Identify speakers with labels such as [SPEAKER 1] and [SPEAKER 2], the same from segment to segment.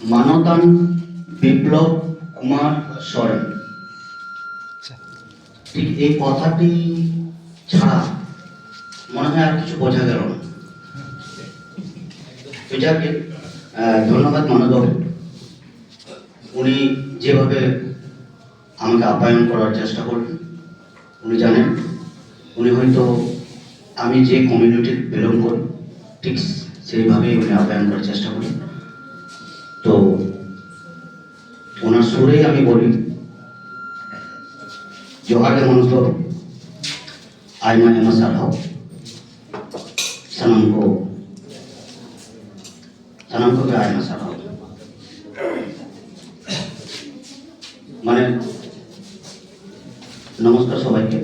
[SPEAKER 1] মানতান বিপ্লব কুমার সরেন। ঠিক এই কথাটি ছাড়া মনে হয় আর কিছু বোঝা গেল না। তো যাকে ধন্যবাদ মানব উনি যেভাবে আমাকে আপ্যায়ন করার চেষ্টা করলেন, উনি জানেন, উনি হয়তো আমি যে কমিউনিটির বিলং করি, ঠিক সেইভাবেই উনি আপ্যায়ন করার চেষ্টা করি তো ওনার সুরেই আমি বলি জোহারে মনসুর আয়মা এমা সারাও সানাম কো। সানাম কো আয়মা সারাও মানে নমস্কার সবাইকে।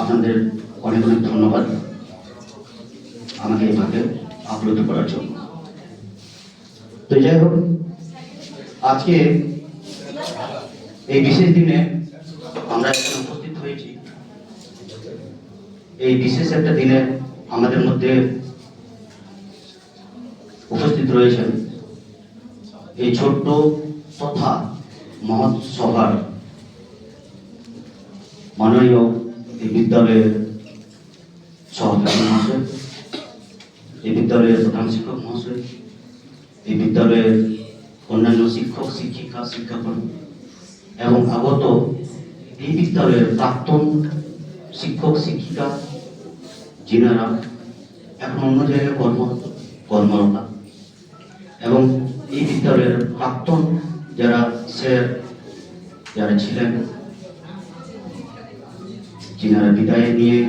[SPEAKER 1] আপনাদের অনেক অনেক ধন্যবাদ আমাকে এইভাবে আপ্লুত করার জন্য। তো যাই হোক, আজকে এই বিশেষ দিনে আমরা উপস্থিত হয়েছি। এই বিশেষ একটা দিনে আমাদের মধ্যে উপস্থিত রয়েছেন এই ছোট্ট তথা মহৎ সভার মাননীয় এই বিদ্যালয়ের সহকারী মহাশয়, এই বিদ্যালয়ের প্রধান শিক্ষক মহাশয় এই বিদ্যালয়ের অন্যান্য শিক্ষক, শিক্ষিকা শিক্ষাগণ এবং আগত এই বিদ্যালয়ের প্রাক্তন শিক্ষক, শিক্ষিকা, যিনারা এখন অন্য জায়গায় কর্ম, কর্মরতা এবং এই বিদ্যালয়ের প্রাক্তন যারা স্যার, যারা ছিলেন, যিনারা বিদায় নিয়ে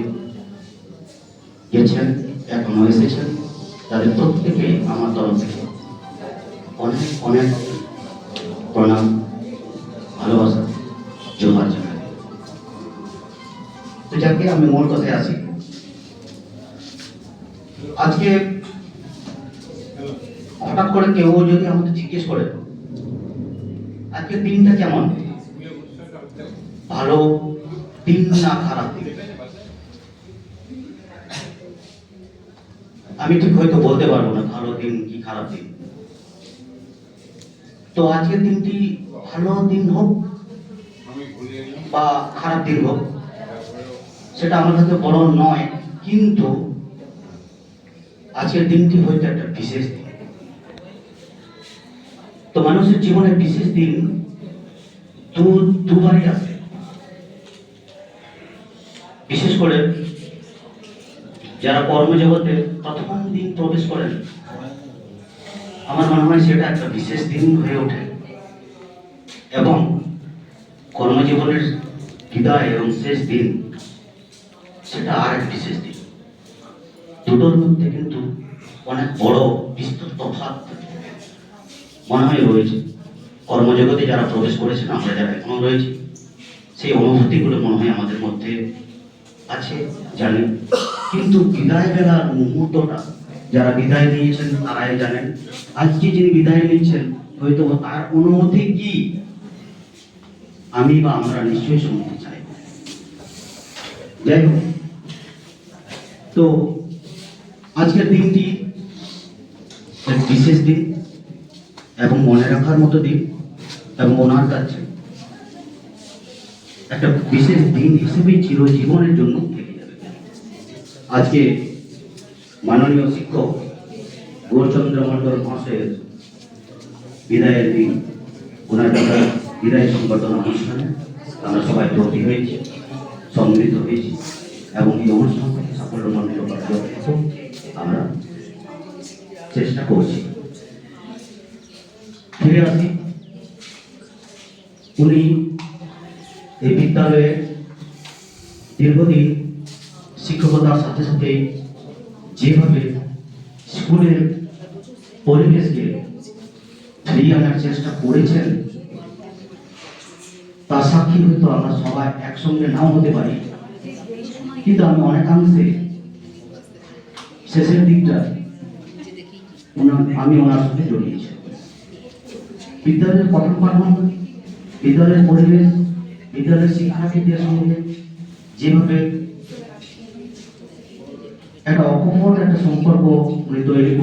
[SPEAKER 1] গেছেন, এখনও এসেছেন, তাদের প্রত্যেকে আমার তরফ থেকে অনেক অনেক প্রণাম, ভালোবাসা তো যাকে আমি মূল কথায় আসি। আজকে হঠাৎ করে কেউ যদি জিজ্ঞেস করে আজকের দিনটা কেমন? ভালো, দিন না খারাপ দিন? আমি ঠিক হয়তো বলতে পারব না ভালো দিন কি খারাপ দিন। তো আজকের দিনটি ভালো দিন হোক বা খারাপ দিন হোক, সেটা আমার কাছে বড় নয়, কিন্তু আজকের দিনটি হয়তো একটা বিশেষ দিন। তো মানুষের জীবনে বিশেষ দিন দুবারই আসে। বিশেষ করে যারা কর্মজগতে প্রথম দিন প্রবেশ করেন আমার মনে হয় সেটা একটা বিশেষ দিন হয়ে ওঠে। এবং কর্মজীবনের বিদায় এবং শেষ দিন, সেটা আর এক বিশেষ দিন। দুটোর মধ্যে কিন্তু অনেক বড়, বিস্তর তফাৎ মনে হয় রয়েছে। কর্মজগতে যারা প্রবেশ করেছেন, আমরা যারা এখনও রয়েছি, সেই অনুভূতিগুলো মনে হয় আমাদের মধ্যে আছে, জানি। কিন্তু বিদায় বেলার মুহূর্তটা যারা বিদায় নিয়েছেন তারাই জানেন, আজকে যিনি বিদায় নিচ্ছেন হয়তো তার অনুমতি কি? আমি বা আমরা নিশ্চয়ই শুনতে চাই। যাই হোক, তো আজকের দিনটি এক বিশেষ দিন এবং মনে রাখার মতো দিন এবং ওনার কাছে একটা বিশেষ দিন হিসেবেই চিরজীবনের জন্য থেকে যাবে। আজকে মাননীয় শিক্ষক গৌরচন্দ্র মন্ডল মহাশয়ের বিদায়ের দিন। ওনার কথা বিদায় সংবর্ধনা অনুষ্ঠানে আমরা সবাই ব্রতী হয়েছি, সম্মিলিত হয়েছি এবং এই অনুষ্ঠানকে সাফল্যমণ্ডিত করার জন্য আমরা চেষ্টা করছি। ফিরে আসি। উনি এই বিদ্যালয়ে দীর্ঘদিন শিক্ষকতার সাথে সাথে যেভাবে স্কুলের পরিবেশকে ফিরিয়ে আনার চেষ্টা করেছেন, তার সাক্ষী হয়তো আমরা সবাই একসঙ্গে নাও হতে পারি। কিন্তু আমি অনেকাংশে শেষের দিকটা আমি ওনার সাথে জড়িয়েছি। বিদ্যালয়ের পঠন পাঠন, বিদ্যালয়ের পরিবেশ, বিদ্যালয়ের শিক্ষার্থীদের সঙ্গে যেভাবে একটা অকপট একটা সম্পর্ক উনি তৈরি করে